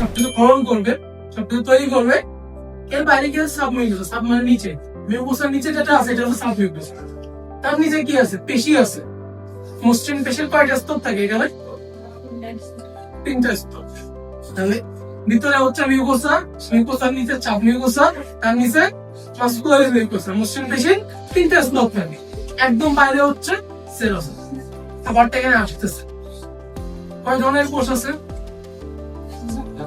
সবকিছু গ্রহণ করবে, সবকিছু তৈরি করবে, এর বাইরে কি আছে? সাবমিউকাস সাব মানে নিচে। মিউকাসের নিচে যেটা আছে, এটা হচ্ছে সাবমিউকাস তার নিচে কি আছে? পেশি আছে। মসৃণ পেশির কয়টা স্তর থাকে? এখানে তিনটা স্তর। তাহলে ভিতরে হচ্ছে মিউকোসা মিউকোসার নিচে চাপ মিউকোসা তার নিচে মাসকুলার মিউকোসা মসৃণ পেশির তিনটা স্তর থাকে। একদম বাইরে হচ্ছে সেরোসা খাবারটা এখানে আসতেছে। কয় ধরনের কোষ আছে?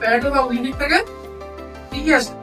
প্যারাটাল অক্সিজেন থেকে ঠিকই আছে